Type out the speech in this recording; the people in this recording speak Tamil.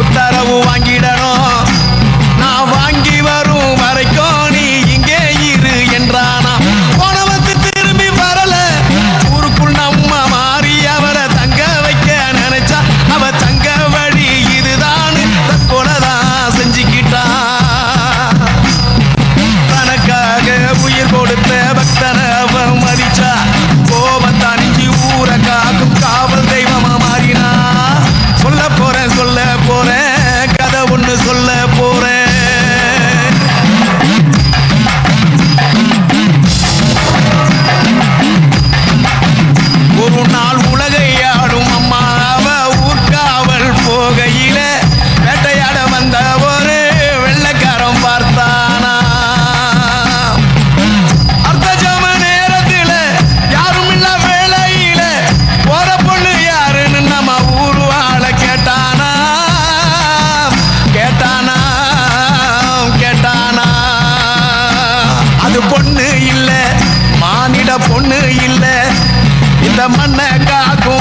உத்தரவு வாங்கி பொண்ணு இல்ல. இந்த மண்ணை காக்கும்